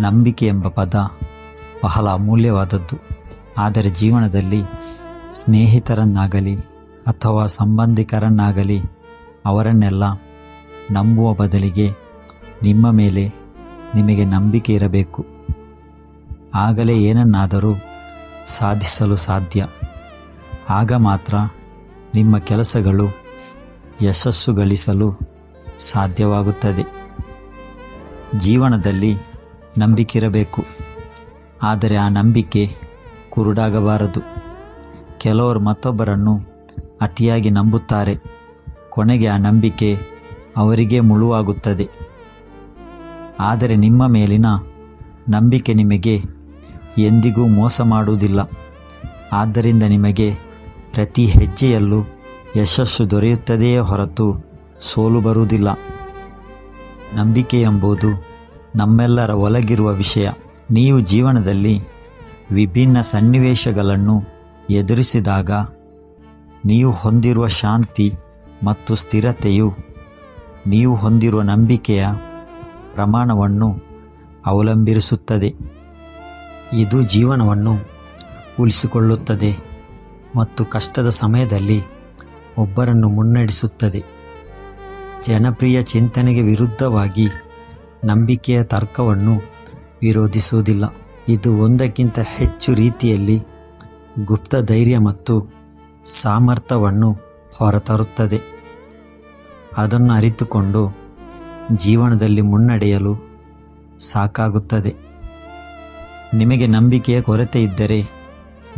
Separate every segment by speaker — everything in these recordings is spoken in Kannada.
Speaker 1: ನಂಬಿಕೆ ಎಂಬ ಪದ ಬಹಳ ಅಮೂಲ್ಯವಾದದ್ದು. ಆದರೆ ಜೀವನದಲ್ಲಿ ಸ್ನೇಹಿತರನ್ನಾಗಲಿ ಅಥವಾ ಸಂಬಂಧಿಕರನ್ನಾಗಲಿ ಅವರನ್ನೆಲ್ಲ ನಂಬುವ ಬದಲಿಗೆ ನಿಮ್ಮ ಮೇಲೆ ನಿಮಗೆ ನಂಬಿಕೆ ಇರಬೇಕು. ಆಗಲೇ ಏನನ್ನಾದರೂ ಸಾಧಿಸಲು ಸಾಧ್ಯ. ಆಗ ಮಾತ್ರ ನಿಮ್ಮ ಕೆಲಸಗಳು ಯಶಸ್ಸು ಗಳಿಸಲು ಸಾಧ್ಯವಾಗುತ್ತದೆ. ಜೀವನದಲ್ಲಿ ನಂಬಿಕೆ ಇರಬೇಕು ಆದರೆ ಆ ನಂಬಿಕೆ ಕುರುಡಾಗಬಾರದು. ಕೆಲವರು ಮತ್ತೊಬ್ಬರನ್ನು ಅತಿಯಾಗಿ ನಂಬುತ್ತಾರೆ. ಕೊನೆಗೆ ಆ ನಂಬಿಕೆ ಅವರಿಗೇ ಮುಳುವಾಗುತ್ತದೆ. ಆದರೆ ನಿಮ್ಮ ಮೇಲಿನ ನಂಬಿಕೆ ನಿಮಗೆ ಎಂದಿಗೂ ಮೋಸ ಮಾಡುವುದಿಲ್ಲ. ಆದ್ದರಿಂದ ನಿಮಗೆ ಪ್ರತಿ ಹೆಜ್ಜೆಯಲ್ಲೂ ಯಶಸ್ಸು ದೊರೆಯುತ್ತದೆಯೇ ಹೊರತು ಸೋಲು ಬರುವುದಿಲ್ಲ. ನಂಬಿಕೆ ಎಂಬುದು ನಮ್ಮೆಲ್ಲರ ಒಳಗಿರುವ ವಿಷಯ. ನೀವು ಜೀವನದಲ್ಲಿ ವಿಭಿನ್ನ ಸನ್ನಿವೇಶಗಳನ್ನು ಎದುರಿಸಿದಾಗ ನೀವು ಹೊಂದಿರುವ ಶಾಂತಿ ಮತ್ತು ಸ್ಥಿರತೆಯು ನೀವು ಹೊಂದಿರುವ ನಂಬಿಕೆಯ ಪ್ರಮಾಣವನ್ನು ಅವಲಂಬಿಸುತ್ತದೆ ಇದು ಜೀವನವನ್ನು ಉಳಿಸಿಕೊಳ್ಳುತ್ತದೆ ಮತ್ತು ಕಷ್ಟದ ಸಮಯದಲ್ಲಿ ಒಬ್ಬರನ್ನು ಮುನ್ನಡೆಸುತ್ತದೆ. ಜನಪ್ರಿಯ ಚಿಂತನೆಗೆ ವಿರುದ್ಧವಾಗಿ ನಂಬಿಕೆಯ ತರ್ಕವನ್ನು ವಿರೋಧಿಸುವುದಿಲ್ಲ. ಇದು ಒಂದಕ್ಕಿಂತ ಹೆಚ್ಚು ರೀತಿಯಲ್ಲಿ ಗುಪ್ತ ಧೈರ್ಯ ಮತ್ತು ಸಾಮರ್ಥ್ಯವನ್ನು ಹೊರತರುತ್ತದೆ. ಅದನ್ನು ಅರಿತುಕೊಂಡು ಜೀವನದಲ್ಲಿ ಮುನ್ನಡೆಯಲು ಸಾಕಾಗುತ್ತದೆ. ನಿಮಗೆ ನಂಬಿಕೆಯ ಕೊರತೆ ಇದ್ದರೆ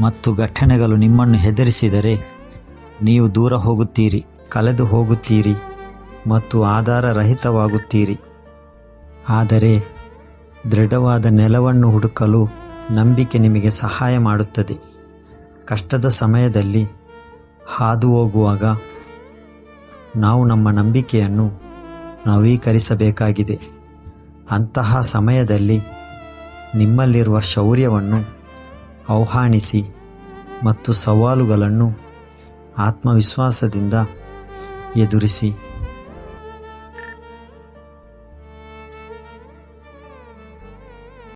Speaker 1: ಮತ್ತು ಘಟನೆಗಳು ನಿಮ್ಮನ್ನು ಹೆದರಿಸಿದರೆ ನೀವು ದೂರ ಹೋಗುತ್ತೀರಿ, ಕಳೆದು ಹೋಗುತ್ತೀರಿ ಮತ್ತು ಆಧಾರರಹಿತವಾಗುತ್ತೀರಿ. ಆದರೆ ದೃಢವಾದ ನೆಲವನ್ನು ಹುಡುಕಲು ನಂಬಿಕೆ ನಿಮಗೆ ಸಹಾಯ ಮಾಡುತ್ತದೆ. ಕಷ್ಟದ ಸಮಯದಲ್ಲಿ ಹಾದು ಹೋಗುವಾಗ ನಾವು ನಮ್ಮ ನಂಬಿಕೆಯನ್ನು ನವೀಕರಿಸಬೇಕಾಗಿದೆ. ಅಂತಹ ಸಮಯದಲ್ಲಿ ನಿಮ್ಮಲ್ಲಿರುವ ಶೌರ್ಯವನ್ನು ಆಹ್ವಾನಿಸಿ ಮತ್ತು ಸವಾಲುಗಳನ್ನು ಆತ್ಮವಿಶ್ವಾಸದಿಂದ ಎದುರಿಸಿ